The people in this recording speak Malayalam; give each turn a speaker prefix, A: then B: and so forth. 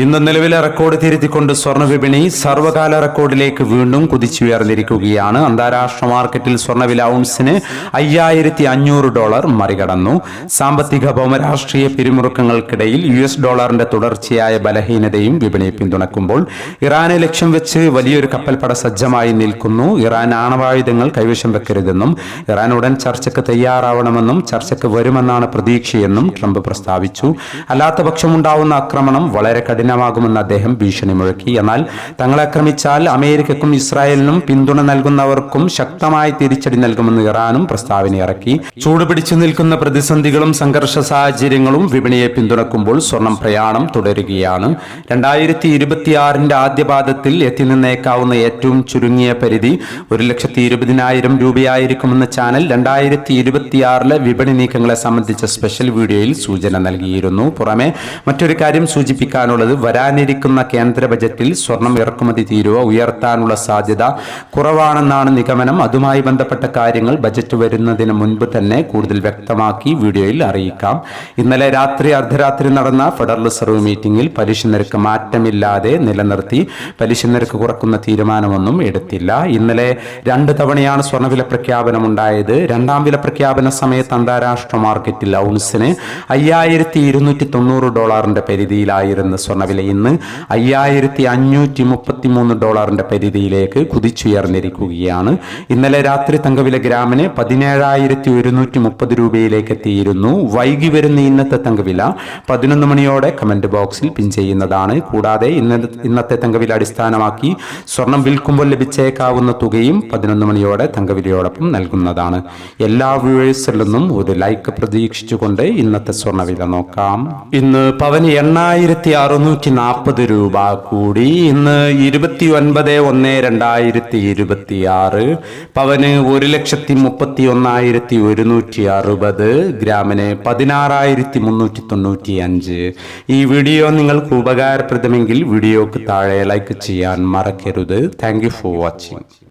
A: ഇന്ന് നിലവിലെ റെക്കോർഡ് തിരുത്തിക്കൊണ്ട് സ്വർണ വിപണി സർവകാല റെക്കോർഡിലേക്ക് വീണ്ടും കുതിച്ചുയർന്നിരിക്കുകയാണ്. അന്താരാഷ്ട്ര മാർക്കറ്റിൽ സ്വർണവില ഔൺസിന് അയ്യായിരത്തി അഞ്ഞൂറ് ഡോളർ മറികടന്നു. സാമ്പത്തിക ഭൗമരാഷ്ട്രീയ പിരിമുറുക്കങ്ങൾക്കിടയിൽ യു എസ് ഡോളറിന്റെ തുടർച്ചയായ ബലഹീനതയും വിപണിയെ പിന്തുണക്കുമ്പോൾ ഇറാനെ ലക്ഷ്യം വെച്ച് വലിയൊരു കപ്പൽപ്പട സജ്ജമായി നിൽക്കുന്നു. ഇറാൻ ആണവായുധങ്ങൾ കൈവശം വെക്കരുതെന്നും ഇറാൻ ഉടൻ ചർച്ചയ്ക്ക് തയ്യാറാവണമെന്നും ചർച്ചയ്ക്ക് വരുമെന്നാണ് പ്രതീക്ഷയെന്നും ട്രംപ് പ്രസ്താവിച്ചു. അല്ലാത്ത പക്ഷമുണ്ടാവുന്ന ആക്രമണം വളരെ കഠിനമാകുമെന്ന് അദ്ദേഹം ഭീഷണി മുഴക്കി. എന്നാൽ തങ്ങളെ ആക്രമിച്ചാൽ അമേരിക്കക്കും ഇസ്രായേലിനും പിന്തുണ നൽകുന്നവർക്കും ശക്തമായി തിരിച്ചടി നൽകുമെന്ന് ഇറാനും പ്രസ്താവന ഇറക്കി. ചൂടുപിടിച്ചു നിൽക്കുന്ന പ്രതിസന്ധികളും സംഘർഷ സാഹചര്യങ്ങളും വിപണിയെ പിന്തുണക്കുമ്പോൾ സ്വർണം പ്രയാണം തുടരുകയാണ്. രണ്ടായിരത്തി ഇരുപത്തിയാറിന്റെ ആദ്യപാദത്തിൽ എത്തി നിന്നേക്കാവുന്ന ഏറ്റവും ചുരുങ്ങിയ പരിധി ഒരു ലക്ഷത്തി ഇരുപതിനായിരം രൂപയായിരിക്കുമെന്ന് ചാനൽ രണ്ടായിരത്തി ഇരുപത്തിയാറിലെ വിപണി നീക്കങ്ങളെ സംബന്ധിച്ച സ്പെഷ്യൽ വീഡിയോയിൽ സൂചന നൽകിയിരുന്നു. പുറമെ മറ്റൊരു കാര്യം സൂചിപ്പിക്കാനുള്ളത് വരാനിരിക്കുന്ന കേന്ദ്ര ബജറ്റിൽ സ്വർണം ഇറക്കുമതി തീരുവ? ഉയർത്താനുള്ള സാധ്യത കുറവാണെന്നാണ് നിഗമനം. അതുമായി ബന്ധപ്പെട്ട കാര്യങ്ങൾ ബജറ്റ് വരുന്നതിന് മുൻപ് തന്നെ കൂടുതൽ വ്യക്തമാക്കി വീഡിയോയിൽ അറിയിക്കാം. ഇന്നലെ രാത്രി അർദ്ധരാത്രി നടന്ന ഫെഡറൽ റിസർവ് മീറ്റിംഗിൽ പലിശ നിരക്ക് മാറ്റമില്ലാതെ നിലനിർത്തി. പലിശ നിരക്ക് കുറക്കുന്ന തീരുമാനമൊന്നും എടുത്തില്ല. ഇന്നലെ രണ്ട് തവണയാണ് സ്വർണവില പ്രഖ്യാപനം ഉണ്ടായത്. രണ്ടാം വില പ്രഖ്യാപന സമയത്ത് അന്താരാഷ്ട്ര മാർക്കറ്റിൽ ഔൺസിന് അയ്യായിരത്തി ഇരുന്നൂറ്റി തൊണ്ണൂറ് ഡോളറിന്റെ പരിധിയിലായിരുന്ന സ്വർണവില ഇന്ന് അയ്യായിരത്തി അഞ്ഞൂറ്റി മുപ്പത്തി മൂന്ന് ഡോളറിന്റെ പരിധിയിലേക്ക് കുതിച്ചുയർന്നിരിക്കുകയാണ്. ഇന്നലെ രാത്രി തങ്കവില ഗ്രാമിന് പതിനേഴായിരത്തി ഒരുന്നൂറ്റി മുപ്പത് രൂപയിലേക്ക് എത്തിയിരുന്നു വൈകി വരുന്ന ഇന്നത്തെ തങ്കവില പതിനൊന്ന് മണിയോടെ കമന്റ് ബോക്സിൽ പിൻ ചെയ്യുന്നതാണ്. കൂടാതെ ഇന്ന ഇന്നത്തെ തങ്കവില അടിസ്ഥാനമാക്കി സ്വർണം വിൽക്കുമ്പോൾ ലഭിച്ചേക്കാവുന്ന തുകയും പതിനൊന്ന് മണിയോടെ തങ്കവിലയോടൊപ്പം നൽകുന്നതാണ്. എല്ലാ വ്യൂവേഴ്സിൽ നിന്നും ഒരു ലൈക്ക് പ്രതീക്ഷിച്ചുകൊണ്ട് ഇന്നത്തെ സ്വർണവില നോക്കാം. ഇന്ന് പവന് എണ്ണായിരത്തി അറുന്നൂറ്റി നാൽപ്പത് രൂപ കൂടി. ഇന്ന് ഇരുപത്തി ഒൻപത് ഒന്ന് രണ്ടായിരത്തി ഇരുപത്തി ആറ് പവന് ഒരു ലക്ഷത്തി മുപ്പത്തി ഒന്നായിരത്തി ഒരുന്നൂറ്റി അറുപത്. ഗ്രാമിന് പതിനാറായിരത്തി മുന്നൂറ്റി തൊണ്ണൂറ്റി അഞ്ച് ഈ വീഡിയോ നിങ്ങൾക്ക് ഉപകാരപ്രദമെങ്കിൽ വീഡിയോക്ക് താഴെ ലൈക്ക് ചെയ്യാൻ മറക്കരുത്. Thank you for watching